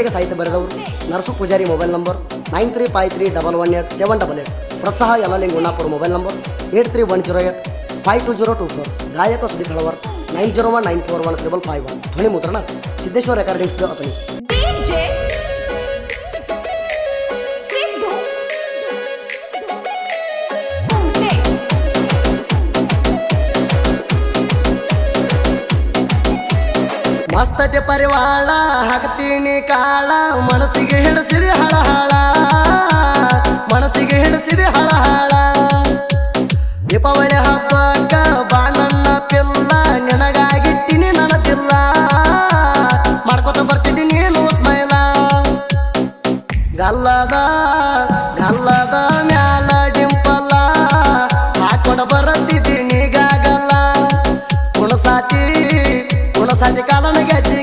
ಗೀತೆಗೆ ಸಾಹಿತ್ಯ ಬರೆದವರು Narasu Pujari mobile number nine three five three double one eight seven double eight. ಪ್ರೋತ್ಸಾಹ Yalaling Gunapura mobile number eight three one zero eight five two zero two four. ಗಾಯಕ Sudeep Halavar nine zero one nine four one triple five one. ಧ್ವನಿ ಮುದ್ರಣ Siddeshwara recording studio Athani ಮಸ್ತತೆ ಪರಿವಾಳ ಹಾಕ್ತೀನಿ ಕಾಳ, ಮನಸ್ಸಿಗೆ ಹಿಡಿಸಿದೆ ಹಳಹಳ. ಮನಸ್ಸಿಗೆ ಹಿಡಿಸಿದೆ ಹಳಹಳ. ದೀಪಾವಳಿ ಹಬ್ಬಕ್ಕ ಬಾಣಣ್ಣ ಪಿಲ್ಲ, ನಿನಗಾಗಿಟ್ಟಿನಿ ನನತಿಲ್ಲ ಮಾಡ್ಕೊತ ಬರ್ತಿದ್ದೀನಿ ನೀನು ಸ್ಮೈಲ ಗಲ್ಲದ ಗಲ್ಲದ ಮ್ಯಾಲ ಡಿಂಪಲ್ಲ ಹಾಕೊಂಡ ಬರತ್ತಿದ್ದೀನಿ ಗಾಗಲ್ಲ ಕುಣಸಾಕಿ ಕುಣಸಾತಿ ಕಾಲನ ಗೆಜ್ಜಿ.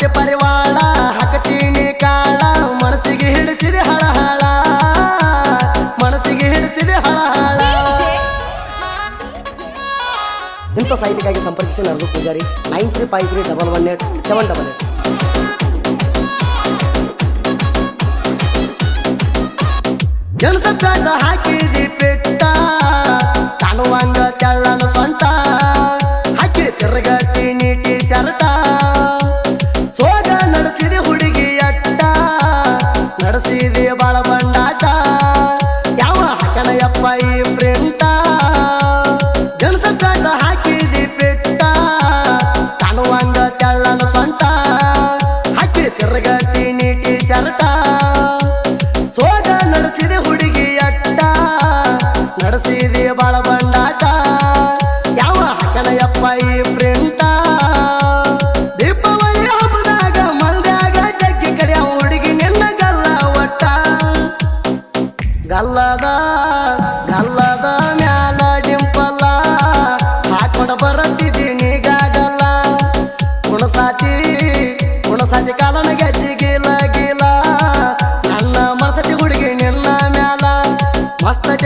ಮಸ್ತತಿ ಪರಿವಾಳ ಹಾಕತೀನಿ ಕಾಳ, ಮನಸ್ಸಿಗೆ ಹಿಡಿಸಿದೆ ಹಳಹಳ. ಮನಸ್ಸಿಗೆ ಹಿಡಿಸಿದೆ ಹಳಹಳ. ಇಂಥ ಸಾಹಿತಿಗಾಗಿ ಸಂಪರ್ಕಿಸಿ Narasu Pujari, nine three five three double one eight seven double eight. ಜನಸಪ್ರಾಟ ಹಾಕಿದಿ ಪೆಟ್ಟ, ಕಾಣುವಂಗ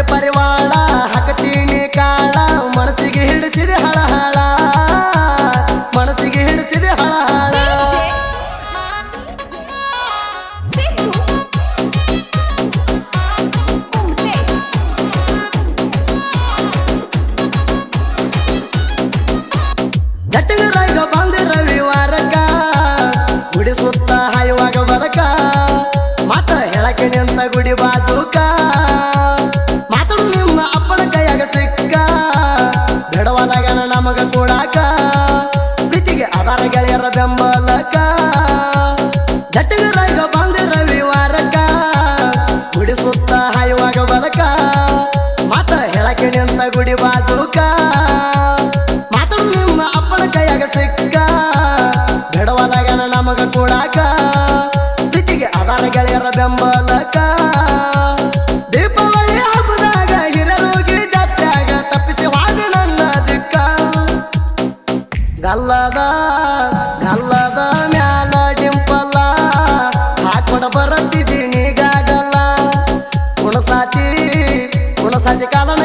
ಪರಿವಾಳ ಹಾಕತೀನಿ ಕಾಳ, ಮನಸ್ಸಿಗೆ ಹಿಡಿಸಿದೆ ಹಳಹಳ. ಮನಸ್ಸಿಗೆ ಹಿಡಿಸಿದೆ ಹಳ ಹಳ ಗುಡಿ ಸುತ್ತ ಹಾಯುವಾಗ ಗುಡಿ ಬಾಜುಕ ನಮಗ ಕೊಡಾಕ, ಪ್ರೀತಿಗೆ ಆಧಾರ ಗೆಳೆಯರ ಬೆಂಬಲಕ ಜಟ್ಟಿಗರಾಗ ಬಂದ ರವಿವಾರಕ ಗುಡಿ ಸುತ್ತ ಹಾಯುವಾಗ ಬಲಕ ಮಾತ ಹೇಳಕ್ಕೆ ನಿಂತ ಗುಡಿ ಬಾಜುಕ ಮಾತಾಡು ನಿಮ್ಮ ಅಪ್ಪನ ಕೈಯಾಗ ಸಿಕ್ಕ, ಬಿಡವಾದಾಗ ನಮಗ ಕೊಡಾಕ, ಪ್ರೀತಿಗೆ ಆಧಾರ ಗೆಳೆಯರ ಬೆಂಬಲಕ ಕುಣಸಾತಿ ಕಾಲನ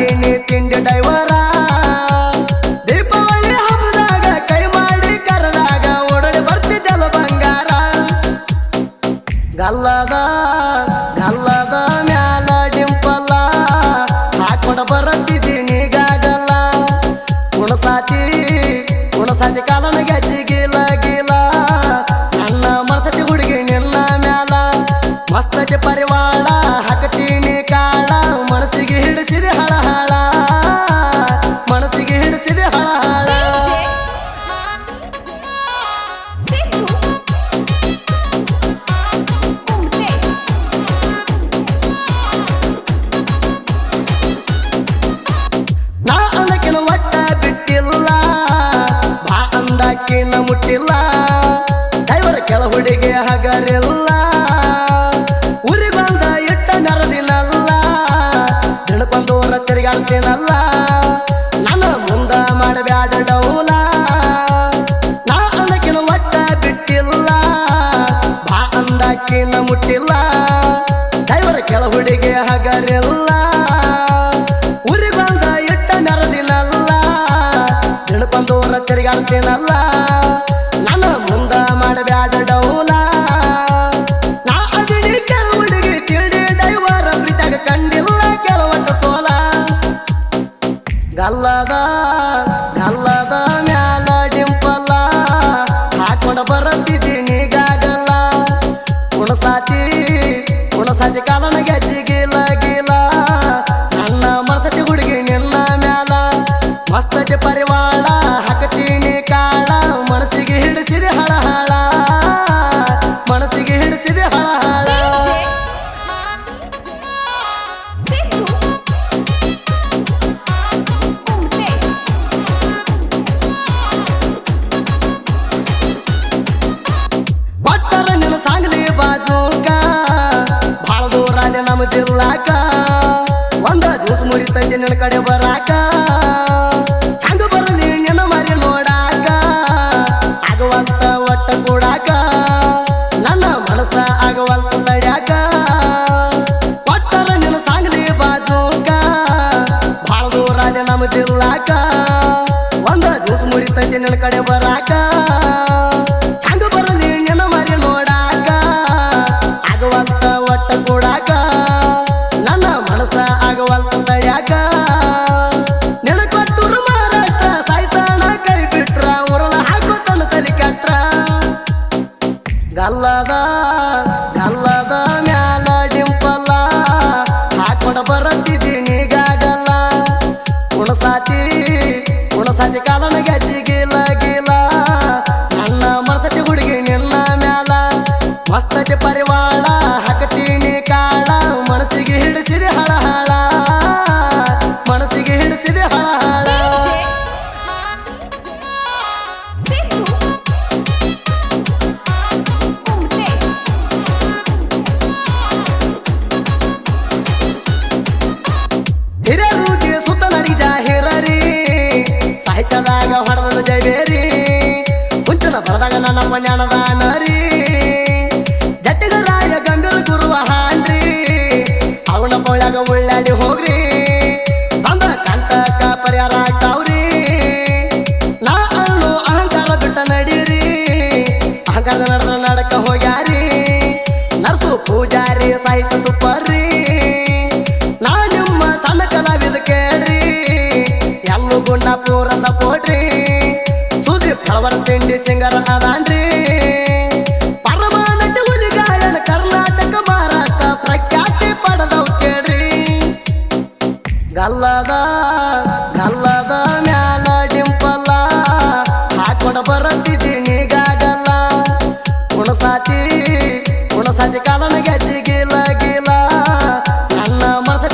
ಮಾಡೀನಿ ತಿಂಡಿ ಡೈವರ ದೀಪಾವಳಿ ಹಬ್ಬದಾಗ ಕೈ ಮಾಡಿ ಕರದಾಗ ಓಡೋಡಿ ಬರ್ತಿದ್ದೆಲ್ಲ ಬಂಗಾರ. ಗಲ್ಲದ ಗಲ್ಲದ ಮ್ಯಾಲ ಡಿಂಪಲ್ಲ. ಹಾಕೊಂಡು ಬರುತ್ತಿದ್ದೀನಿ ಗಾಗಲ್ಲ ಹುಣಸಾತಿ ಹುಣಸಾತಿ ಊರಿಗೆ ಹಗರಿಲ್ಲ. ಊರಿಗೊಂದ ಇಟ್ಟ ನರದಿನಲ್ಲ. ತಿಳ್ಕೊಂಡೂರ ತಿರುಗಾಡ್ತೀನಲ್ಲ. ನನ್ನ ಮುಂದ ಮಾಡಬ್ಯಾಡ ಡೌಲ. ನಾ ಅದಕ್ಕಿನ ಒಟ್ಟ ಬಿಟ್ಟಿಲ್ಲ. ಬಾ ಅಂದಾಕಿನ ಮುಟ್ಟಿಲ್ಲ. ದೈವರ ಕೆಳ ಹುಡುಗಿ ಹಗರಿಲ್ಲ. ಊರಿಗೊಂದ ಇಟ್ಟ ನರದಿನಲ್ಲ. ತಿಳ್ಕೊಂಡೂರ ತಿರುಗಾಡ್ತೀನಲ್ಲ. ಮೆಲ್ಲದ ಮೆಲ್ಲದ ಮ್ಯಾಲ ಡಿಂಪಲ್ಲ. ಹಾಕೊಂಡು ಬರತ್ತಿದ್ದೀನಿ ಗಾಗಲ್ಲ ಹುಣಸಾತಿ ಹುಣಸಾತಿ ಕಾಲನ ಗೆಜ್ಜಿಗಿಲ್ಲ ಗಿಲ್ಲ ಅಣ್ಣ ಮನಸತಿ ಹುಡುಗಿ ನಿನ್ನ ಮ್ಯಾಲ. ಮಸ್ತತಿ ಪರಿವಾಳ whatever. ಮನ್ಯಾಣದ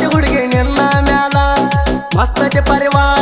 ಹುಡುಗಿ ನಿನ್ನ ಪರಿವಾರ